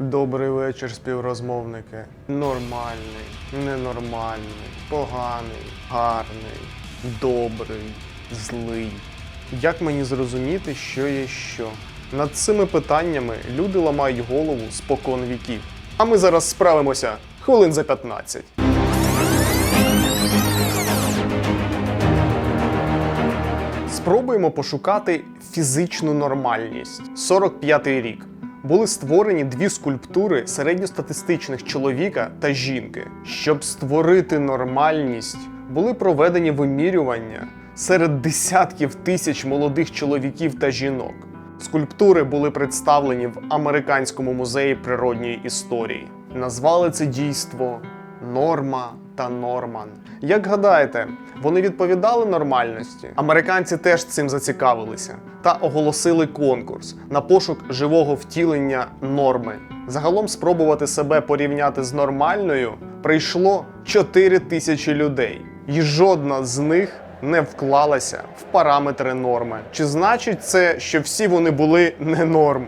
Добрий вечір, співрозмовники. Нормальний, ненормальний, поганий, гарний, добрий, злий. Як мені зрозуміти, що є що? Над цими питаннями люди ламають голову спокон віків. А ми зараз справимося хвилин за 15. Спробуємо пошукати фізичну нормальність. 45-й рік. Були створені дві скульптури середньостатистичних чоловіка та жінки. Щоб створити нормальність, були проведені вимірювання серед десятків тисяч молодих чоловіків та жінок. Скульптури були представлені в Американському музеї природньої історії. Назвали це дійство Норма та Норман. Як гадаєте, вони відповідали нормальності? Американці теж цим зацікавилися та оголосили конкурс на пошук живого втілення норми. Загалом спробувати себе порівняти з нормальною прийшло 4 тисячі людей, і жодна з них не вклалася в параметри норми. Чи значить це, що всі вони були не норм?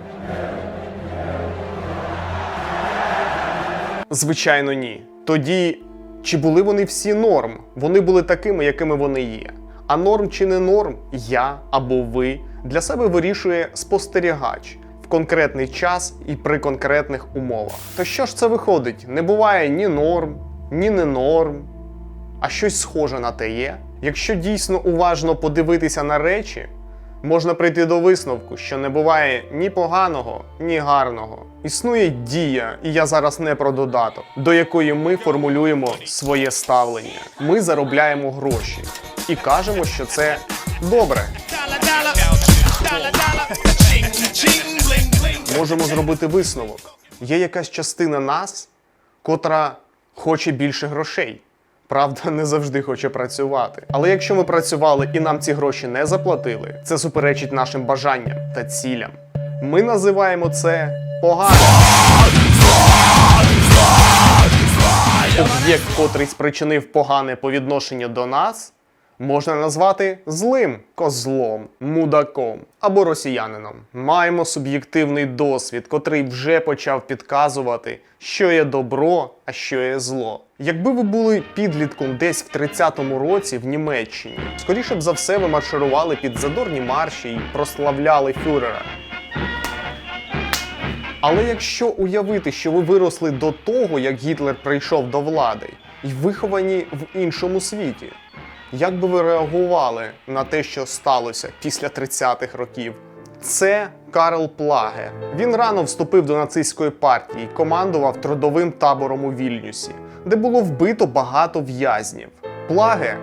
Звичайно, ні. Тоді чи були вони всі норм? Вони були такими, якими вони є. А норм чи не норм, я або ви для себе вирішує спостерігач в конкретний час і при конкретних умовах. То що ж це виходить? Не буває ні норм, ні не норм, а щось схоже на те є. Якщо дійсно уважно подивитися на речі, можна прийти до висновку, що не буває ні поганого, ні гарного. Існує дія, і я зараз не про додаток, до якої ми формулюємо своє ставлення. Ми заробляємо гроші і кажемо, що це добре. Можемо зробити висновок. Є якась частина нас, котра хоче більше грошей. Правда, не завжди хоче працювати. Але якщо ми працювали і нам ці гроші не заплатили, це суперечить нашим бажанням та цілям. Ми називаємо це погано. Об'єкт, котрий спричинив погане по відношенню до нас, можна назвати злим козлом, мудаком або росіянином. Маємо суб'єктивний досвід, котрий вже почав підказувати, що є добро, а що є зло. Якби ви були підлітком десь в 30-му році в Німеччині, скоріше б за все ви марширували під задорні марші і прославляли фюрера. Але якщо уявити, що ви виросли до того, як Гітлер прийшов до влади, і виховані в іншому світі, як би ви реагували на те, що сталося після 30-х років? Це Карл Плаге. Він рано вступив до нацистської партії, і командував трудовим табором у Вільнюсі, де було вбито багато в'язнів. Плаге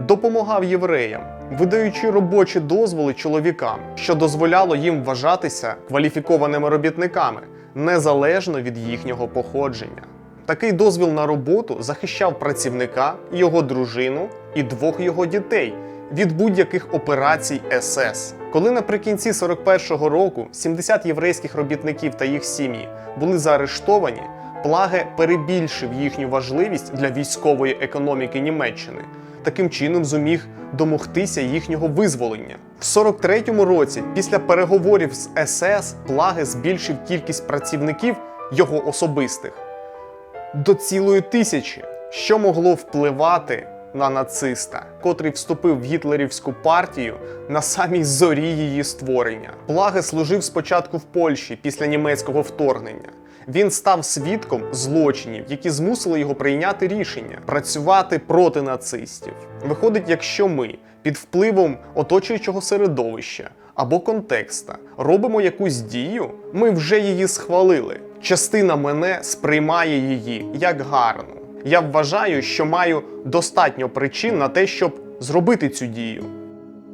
допомагав євреям, видаючи робочі дозволи чоловікам, що дозволяло їм вважатися кваліфікованими робітниками незалежно від їхнього походження. Такий дозвіл на роботу захищав працівника, його дружину і двох його дітей від будь-яких операцій СС. Коли наприкінці 41-го року 70 єврейських робітників та їх сім'ї були заарештовані, Плаге перебільшив їхню важливість для військової економіки Німеччини. Таким чином зуміг домогтися їхнього визволення. В 43-му році, після переговорів з СС, Плаге збільшив кількість працівників його особистих до цілої тисячі, що могло впливати на нациста, котрий вступив в гітлерівську партію на самій зорі її створення. Плаге служив спочатку в Польщі після німецького вторгнення. Він став свідком злочинів, які змусили його прийняти рішення працювати проти нацистів. Виходить, якщо ми під впливом оточуючого середовища або контекста робимо якусь дію, ми вже її схвалили. Частина мене сприймає її як гарну. Я вважаю, що маю достатньо причин на те, щоб зробити цю дію.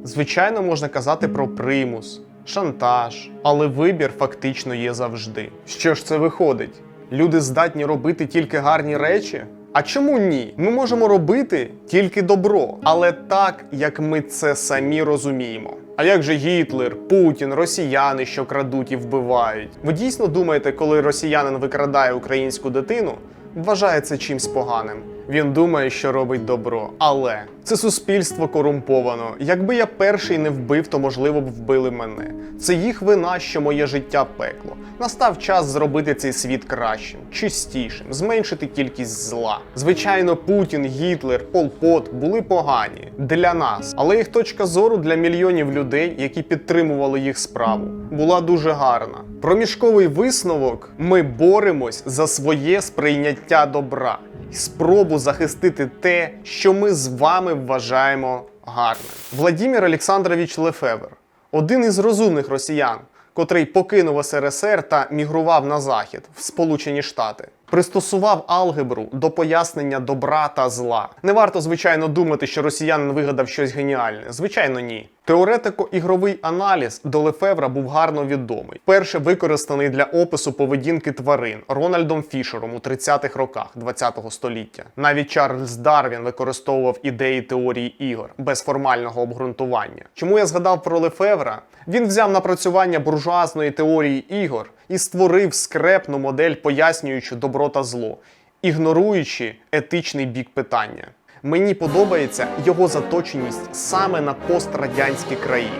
Звичайно, можна казати про примус, шантаж, але вибір фактично є завжди. Що ж це виходить? Люди здатні робити тільки гарні речі? А чому ні? Ми можемо робити тільки добро, але так, як ми це самі розуміємо. А як же Гітлер, Путін, росіяни, що крадуть і вбивають? Ви дійсно думаєте, коли росіянин викрадає українську дитину, вважає це чимсь поганим? Він думає, що робить добро. Але це суспільство корумповано. Якби я перший не вбив, то можливо б вбили мене. Це їх вина, що моє життя пекло. Настав час зробити цей світ кращим, чистішим, зменшити кількість зла. Звичайно, Путін, Гітлер, Пол Пот були погані для нас, але їх точка зору для мільйонів людей, які підтримували їх справу, була дуже гарна. Проміжковий висновок: ми боремось за своє сприйняття добра спробу захистити те, що ми з вами вважаємо гарним. Владимир Олександрович Лефевер, один із розумних росіян, котрий покинув СРСР та мігрував на захід в Сполучені Штати. Пристосував алгебру до пояснення добра та зла. Не варто, звичайно, думати, що росіянин вигадав щось геніальне. Звичайно, ні. Теоретико-ігровий аналіз до Лефевра був гарно відомий. Перше використаний для опису поведінки тварин Рональдом Фішером у 30-х роках ХХ століття. Навіть Чарльз Дарвін використовував ідеї теорії ігор без формального обґрунтування. Чому я згадав про Лефевра? Він взяв напрацювання буржуазної теорії ігор і створив скрепну модель, пояснюючи добро та зло, ігноруючи етичний бік питання. Мені подобається його заточеність саме на пострадянські країни,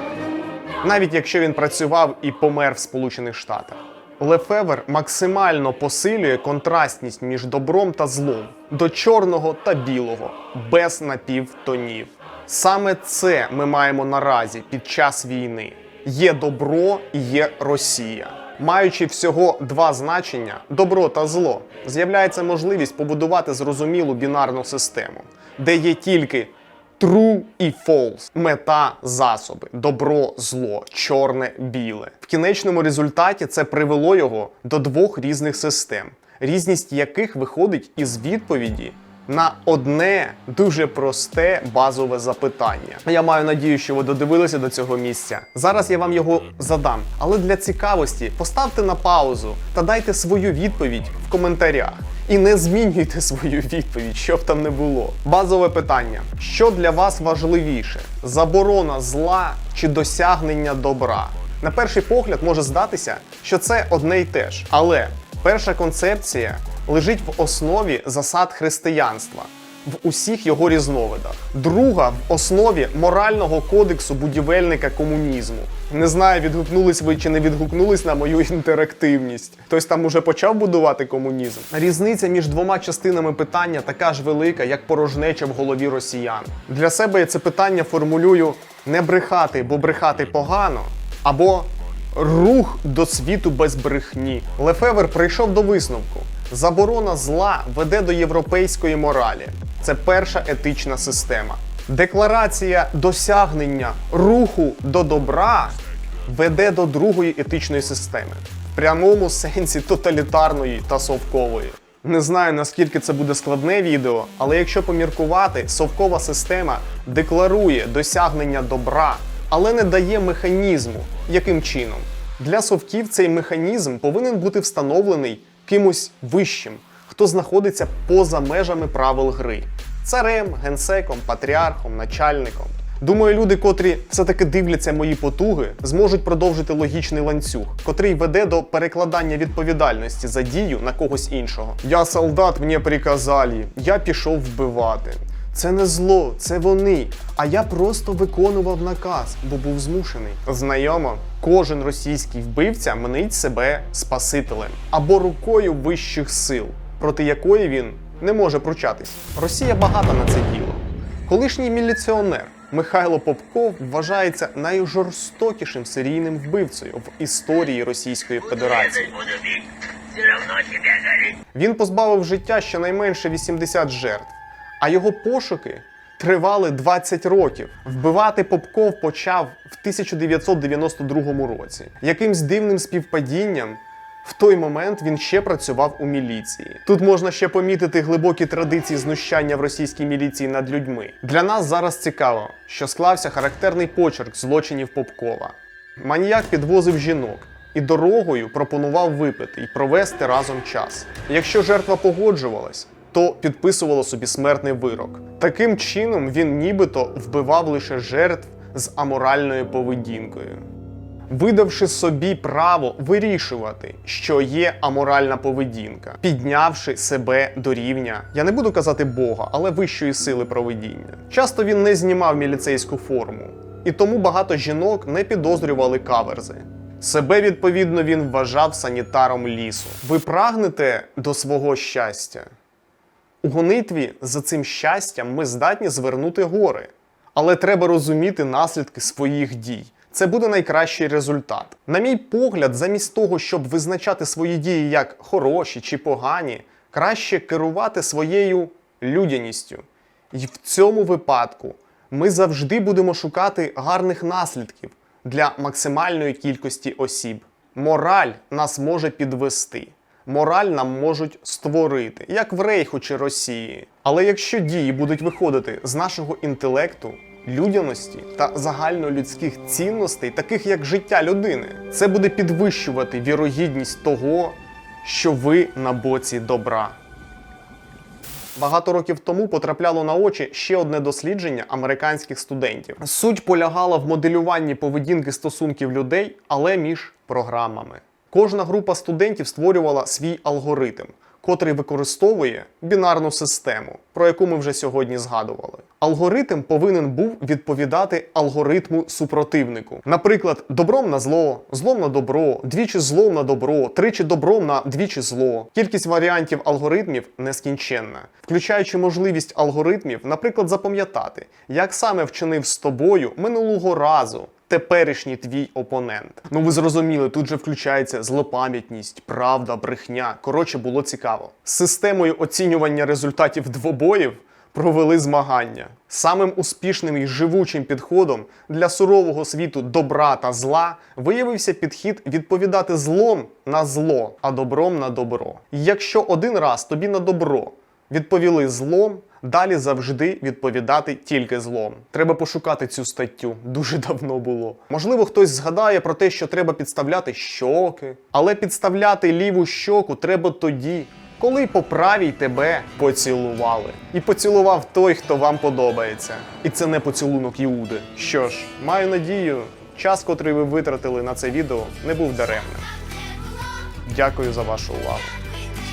навіть якщо він працював і помер в Сполучених Штатах. Лефевер максимально посилює контрастність між добром та злом до чорного та білого, без напівтонів. Саме це ми маємо наразі під час війни: є добро і є Росія. Маючи всього два значення добро та зло, з'являється можливість побудувати зрозумілу бінарну систему, де є тільки True і false. Мета засоби, добро, зло, чорне, біле. В кінечному результаті це привело його до двох різних систем, різність яких виходить із відповіді на одне дуже просте базове запитання. Я маю надію, що ви додивилися до цього місця. Зараз я вам його задам, але для цікавості поставте на паузу та дайте свою відповідь в коментарях. І не змінюйте свою відповідь, щоб там не було. Базове питання: що для вас важливіше: заборона зла чи досягнення добра? На перший погляд може здатися, що це одне й те ж. Але перша концепція лежить в основі засад християнства в усіх його різновидах. Друга в основі морального кодексу будівельника комунізму. Не знаю, відгукнулись ви чи не відгукнулись на мою інтерактивність. Хтось там уже почав будувати комунізм. Різниця між двома частинами питання така ж велика, як порожнеча в голові росіян. Для себе я це питання формулюю не брехати, бо брехати погано, або рух до світу без брехні. Лефевер прийшов до висновку. Заборона зла веде до європейської моралі. Це перша етична система. Декларація досягнення руху до добра веде до другої етичної системи, в прямому сенсі тоталітарної та совкової. Не знаю наскільки це буде складне відео, але якщо поміркувати, совкова система декларує досягнення добра, але не дає механізму, яким чином. Для совків цей механізм повинен бути встановлений кимось вищим, хто знаходиться поза межами правил гри царем, генсеком, патріархом, начальником. Думаю, люди, котрі все-таки дивляться мої потуги, зможуть продовжити логічний ланцюг, котрий веде до перекладання відповідальності за дію на когось іншого. Я солдат, мені приказали, я пішов вбивати. Це не зло, це вони. А я просто виконував наказ, бо був змушений. Знайомо, кожен російський вбивця мнить себе спасителем або рукою вищих сил, проти якої він не може пручатись. Росія багата на це діло. Колишній міліціонер Михайло Попков вважається найжорстокішим серійним вбивцею в історії Російської Федерації. Він позбавив життя щонайменше 80 жертв, а його пошуки тривали 20 років. Вбивати Попков почав в 1992 році. Якимсь дивним співпадінням. В той момент він ще працював у міліції. Тут можна ще помітити глибокі традиції знущання в російській міліції над людьми. Для нас зараз цікаво, що склався характерний почерк злочинів Попкова. Маніяк підвозив жінок і дорогою пропонував випити і провести разом час. Якщо жертва погоджувалась, то підписувала собі смертний вирок. Таким чином він нібито вбивав лише жертв з аморальною поведінкою. видавши собі право вирішувати, що є аморальна поведінка, піднявши себе до рівня, я не буду казати Бога, але вищої сили проведіння. Часто він не знімав міліцейську форму, і тому багато жінок не підозрювали каверзи. Себе, відповідно, він вважав санітаром лісу. Ви прагнете до свого щастя. У гонитві за цим щастям ми здатні звернути гори. Але треба розуміти наслідки своїх дій. Це буде найкращий результат. На мій погляд, замість того, щоб визначати свої дії як хороші чи погані, краще керувати своєю людяністю. І в цьому випадку ми завжди будемо шукати гарних наслідків для максимальної кількості осіб. Мораль нас може підвести. Мораль нам можуть створити, як в Рейху чи Росії. Але якщо дії будуть виходити з нашого інтелекту, людяності та загальнолюдських цінностей, таких як життя людини, це буде підвищувати вірогідність того, що ви на боці добра. Багато років тому потрапляло на очі ще одне дослідження американських студентів. Суть полягала в моделюванні поведінки стосунків людей, але між програмами. Кожна група студентів створювала свій алгоритм, котрий використовує бінарну систему, про яку ми вже сьогодні згадували. Алгоритм повинен був відповідати алгоритму супротивнику. Наприклад, добром на зло, злом на добро, двічі злом на добро, тричі добром на двічі зло. Кількість варіантів алгоритмів нескінченна, включаючи можливість алгоритмів, наприклад, запам'ятати, як саме вчинив з тобою минулого разу теперішній твій опонент. Ну ви зрозуміли, тут же включається злопам'ятність, правда, брехня. Коротше, було цікаво. З системою оцінювання результатів двобоїв провели змагання. Самим успішним і живучим підходом для сурового світу добра та зла виявився підхід відповідати злом на зло, а добром на добро. Якщо один раз тобі на добро відповіли злом, далі завжди відповідати тільки злом. Треба пошукати цю статтю. Дуже давно було. Можливо, хтось згадає про те, що треба підставляти щоки, але підставляти ліву щоку треба тоді. Коли по правій тебе поцілували. І поцілував той, хто вам подобається. І це не поцілунок Іуди. Що ж, маю надію, час, котрий ви витратили на це відео, не був даремним. Дякую за вашу увагу,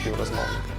співрозмовник.